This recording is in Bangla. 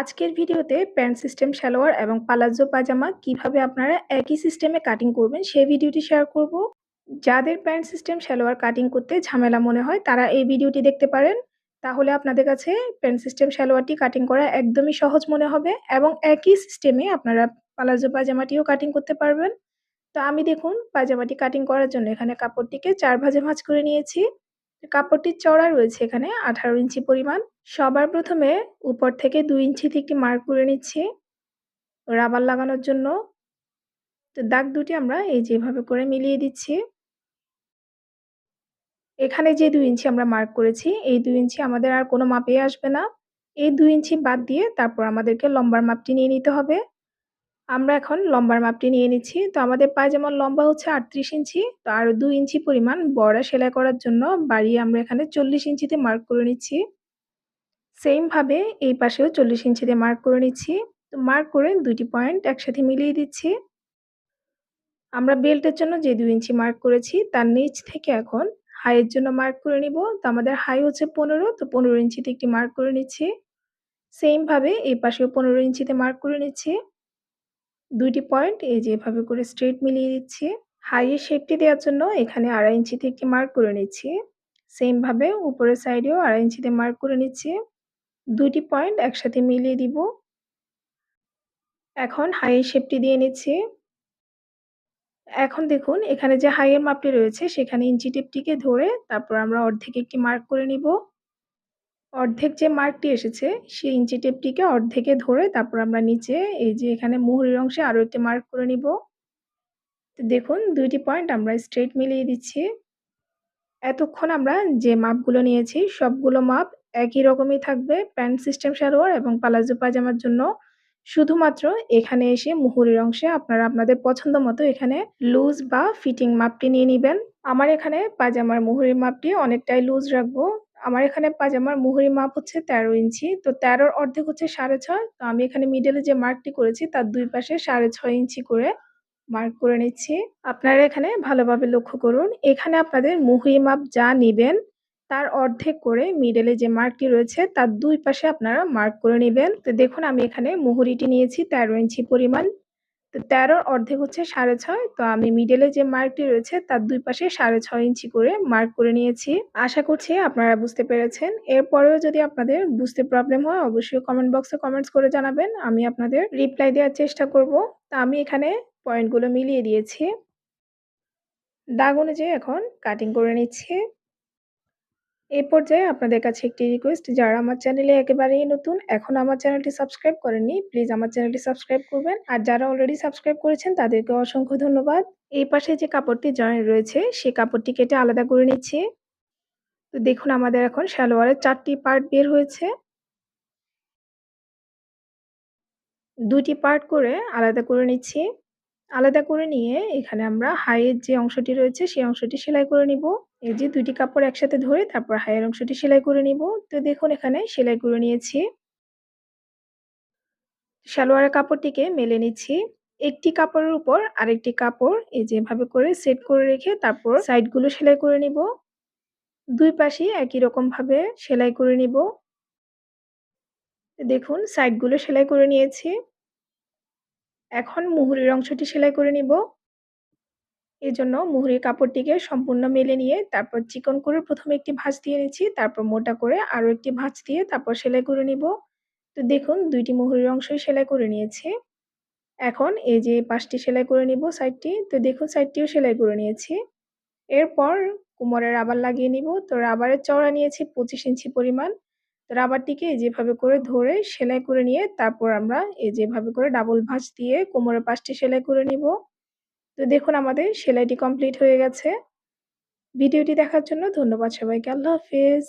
আজকের ভিডিওতে প্যান্ট সিস্টেম, সালোয়ার এবং পালাজো পাজামা কীভাবে আপনারা একই সিস্টেমে কাটিং করবেন সেই ভিডিওটি শেয়ার করব। যাদের প্যান্ট সিস্টেম, সালোয়ার কাটিং করতে ঝামেলা মনে হয়, তারা এই ভিডিওটি দেখতে পারেন। তাহলে আপনাদের কাছে প্যান্ট সিস্টেম, সালোয়ারটি কাটিং করা একদমই সহজ মনে হবে এবং একই সিস্টেমে আপনারা পালাজো পাজামাটিও কাটিং করতে পারবেন। তো আমি দেখুন, পাজামাটি কাটিং করার জন্য এখানে কাপড়টিকে চার ভাজে ভাঁজ করে নিয়েছি। কাপড়টির চড়া রয়েছে এখানে আঠারো ইঞ্চি পরিমাণ। সবার প্রথমে উপর থেকে দুই ইঞ্চিতে একটি মার্ক করে নিচ্ছি। রাবার লাগানোর জন্য তো দাগ দুটি আমরা এই যেভাবে করে মিলিয়ে দিচ্ছি। এখানে যে দুই ইঞ্চি আমরা মার্ক করেছি, এই দুই ইঞ্চি আমাদের আর কোনো মাপে আসবে না। এই দুই ইঞ্চি বাদ দিয়ে তারপর আমাদেরকে লম্বার মাপটি নিয়ে নিতে হবে। আমরা এখন লম্বার মাপটি নিয়ে নিচ্ছি। তো আমাদের পায়ে যেমন লম্বা হচ্ছে আটত্রিশ ইঞ্চি। তো আর দুই ইঞ্চি পরিমাণ বড়া সেলাই করার জন্য বাড়িয়ে আমরা এখানে চল্লিশ ইঞ্চিতে মার্ক করে নিচ্ছি। সেমভাবে এই পাশেও চল্লিশ ইঞ্চিতে মার্ক করে নিচ্ছি। তো মার্ক করে দুইটি পয়েন্ট একসাথে মিলিয়ে দিচ্ছি। আমরা বেল্টের জন্য যে দুই ইঞ্চি মার্ক করেছি, তার নিচ থেকে এখন হাইয়ের জন্য মার্ক করে নিব। তো আমাদের হাই হচ্ছে পনেরো, তো পনেরো ইঞ্চিতে একটি মার্ক করে নিচ্ছি। সেমভাবে এই পাশেও পনেরো ইঞ্চিতে মার্ক করে নিচ্ছি। দুইটি পয়েন্ট এই যে এভাবে করে স্ট্রেট মিলিয়ে দিচ্ছি। হাইয়ের শেপটি দেওয়ার জন্য এখানে আড়াই ইঞ্চিতে একটি মার্ক করে নিচ্ছি। সেমভাবে উপরের সাইডেও আড়াই ইঞ্চিতে মার্ক করে নিচ্ছি। দুইটি পয়েন্ট একসাথে মিলিয়ে দিব। এখন হাইয়ের শেপটি দিয়ে নিচ্ছি। এখন দেখুন, এখানে যে হাইয়ের মাপটি রয়েছে, সেখানে ইঞ্চি টেপটিকে ধরে তারপর আমরা অর্ধেক একটি মার্ক করে নিব। অর্ধেক যে মার্কটি এসেছে, সেই ইঞ্চি টেপটিকে অর্ধেকে ধরে তারপর আমরা নিচে এই যে এখানে মুহুরির অংশে আরও একটি মার্ক করে নিব। তো দেখুন, দুইটি পয়েন্ট আমরা স্ট্রেট মিলিয়ে দিচ্ছি। এতক্ষণ আমরা যে মাপগুলো নিয়েছি, সবগুলো মাপ একই রকমই থাকবে প্যান্ট সিস্টেম সালোয়ার এবং পালাজো পাজামার জন্য। শুধুমাত্র এখানে এসে মুহুরির অংশে আপনারা আপনাদের পছন্দ মতো এখানে লুজ বা ফিটিং মাপটি নিয়ে নেবেন। আমার এখানে পাজামার মুহুরির মাপটি অনেকটাই লুজ রাখব। আমার এখানে পাজামার মুহুরি মাপ হচ্ছে তেরো ইঞ্চি। তো তেরোর অর্ধেক হচ্ছে সাড়ে ছয়। তো আমি এখানে মিডলে যে মার্কটি করেছি তার দুই পাশে সাড়ে ছয় ইঞ্চি করে মার্ক করে নিচ্ছি। আপনারা এখানে ভালোভাবে লক্ষ্য করুন। এখানে আপনাদের মুহুরি মাপ যা নেবেন তার অর্ধেক করে মিডলে যে মার্কটি রয়েছে, তার দুই পাশে আপনারা মার্ক করে নেবেন। তো দেখুন, আমি এখানে মুহুরিটি নিয়েছি, তেরো ইঞ্চি পরিমাণ। তো তেরোর অর্ধেক হচ্ছে সাড়ে ছয়, তো আমি মিডলে যে মার্কটি রয়েছে, তার দুই পাশে সাড়ে ছয় ইঞ্চি করে মার্ক করে নিয়েছি। আশা করছি আপনারা বুঝতে পেরেছেন। এরপরেও যদি আপনাদের বুঝতে প্রবলেম হয়, অবশ্যই কমেন্ট বক্সে কমেন্টস করে জানাবেন। আমি আপনাদের রিপ্লাই দেওয়ার চেষ্টা করব। তা আমি এখানে পয়েন্টগুলো মিলিয়ে দিয়েছি। দাগ অনুযায়ী এখন কাটিং করে নিচ্ছি। এই পর্যায়ে আপনাদের কাছে একটি রিকোয়েস্ট যারা আমার চ্যানেলে একেবারেই নতুন, এখন আমার চ্যানেলটি সাবস্ক্রাইব করেননি প্লিজ আমার চ্যানেলটি সাবস্ক্রাইব করবেন। আর যারা অলরেডি সাবস্ক্রাইব করেছেন, তাদেরকে অসংখ্য ধন্যবাদ। এই পাশে যে কাপড়টি জয়েন রয়েছে সেই কাপড়টি কেটে আলাদা করে নিচ্ছি। তো দেখুন, আমাদের এখন সালোয়ারের চারটি পার্ট বের হয়েছে। দুটি পার্ট করে আলাদা করে নিচ্ছি। আলাদা করে নিয়ে এখানে আমরা হাইয়ের যে অংশটি রয়েছে, সেই অংশটি সেলাই করে নিব। এই যে দুইটি কাপড় একসাথে ধরে তারপর হাইয়ের অংশটি সেলাই করে নিব। তো দেখুন এখানে সেলাই করে নিয়েছি। সালোয়ারের কাপড়টিকে মেলে নিচ্ছি। একটি কাপড়ের উপর আরেকটি কাপড় এই যেভাবে করে সেট করে রেখে তারপর সাইডগুলো সেলাই করে নিব। দুই পাশে একই রকম ভাবে সেলাই করে নিব। দেখুন সাইডগুলো সেলাই করে নিয়েছি। এখন মুহুরির অংশটি সেলাই করে নিব। জন্য মুহুরির কাপড়টিকে সম্পূর্ণ মেলে নিয়ে তারপর চিকন করে প্রথমে একটি ভাঁজ দিয়ে নিচ্ছি, তারপর মোটা করে আরও একটি ভাঁজ দিয়ে তারপর সেলাই করে নিব। তো দেখুন, দুইটি মুহুরির অংশই সেলাই করে নিয়েছি। এখন এই যে পাশটি সেলাই করে নিব সাইডটি, তো দেখুন সাইডটিও সেলাই করে নিয়েছি। এরপর কোমরে রাবার লাগিয়ে নিব। তো রাবারের চওড়া নিয়েছি পঁচিশ ইঞ্চি পরিমাণ। তো রাবারটিকে যেভাবে করে ধরে সেলাই করে নিয়ে তারপর আমরা এই যেভাবে করে ডাবল ভাঁজ দিয়ে কোমরের পাশটি সেলাই করে নিব। তো দেখুন আমাদের সেলাইটি কমপ্লিট হয়ে গেছে। ভিডিওটি দেখার জন্য ধন্যবাদ সবাইকে। আল্লাহ হাফেজ।